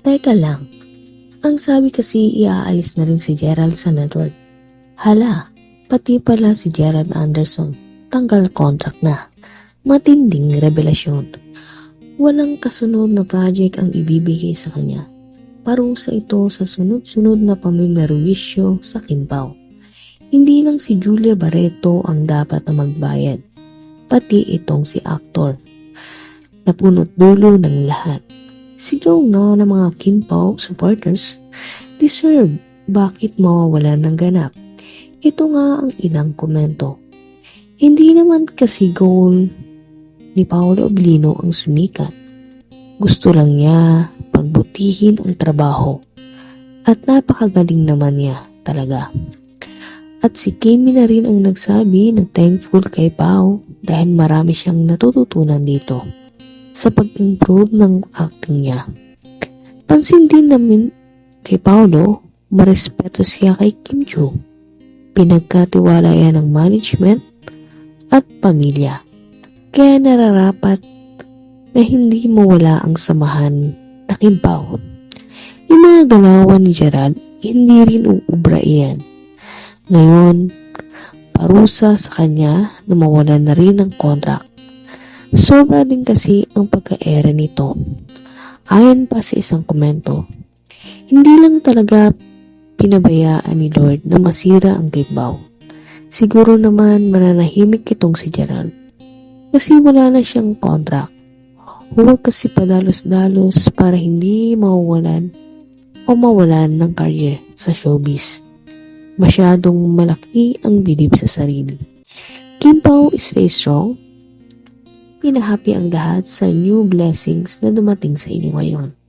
Teka lang. Ang sabi kasi iaalis na rin si Gerald sa network. Hala, pati pala si Gerald Anderson. Tanggal contract na. Matinding revelasyon. Walang kasunod na project ang ibibigay sa kanya. Parusa ito sa sunod-sunod na pamimerwisyo sa Kinpao. Hindi lang si Julia Barreto ang dapat na magbayad, pati itong si aktor. Napunot dulo ng lahat. Sigaw nga ng mga Kinpao supporters, deserve bakit mawawalan ng ganap. Ito nga ang ilang komento. Hindi naman kasi goal ni Paolo Oblino ang sumikat. Gusto lang niya pagbutihin ang trabaho. At napakagaling naman niya talaga. At si Kimi na rin ang nagsabi na thankful kay Pao dahil marami siyang natututunan dito sa pag-improve ng acting niya. Pansin din namin kay Paolo, marespeto siya kay Kim Chu. Pinagkatiwala yan ng management at pamilya. Kaya nararapat na hindi mawala ang samahan na Kimpaw. Yung mga galawan ni Gerald, hindi rin uubra iyan. Ngayon, parusa sa kanya na mawala na rin ng contract. Sobra din kasi ang pagka-era nito. Ayon pa sa isang komento, hindi lang talaga pinabayaan ni Lord na masira ang Kimpaw. Siguro naman mananahimik itong si Gerald kasi wala na siyang contract. Huwag kasi padalos-dalos para hindi mawawalan o mawalan ng career sa showbiz. Masyadong malaki ang bilib sa sarili. Kim Pao, stay strong. Pinahappy ang lahat sa new blessings na dumating sa inyo ngayon.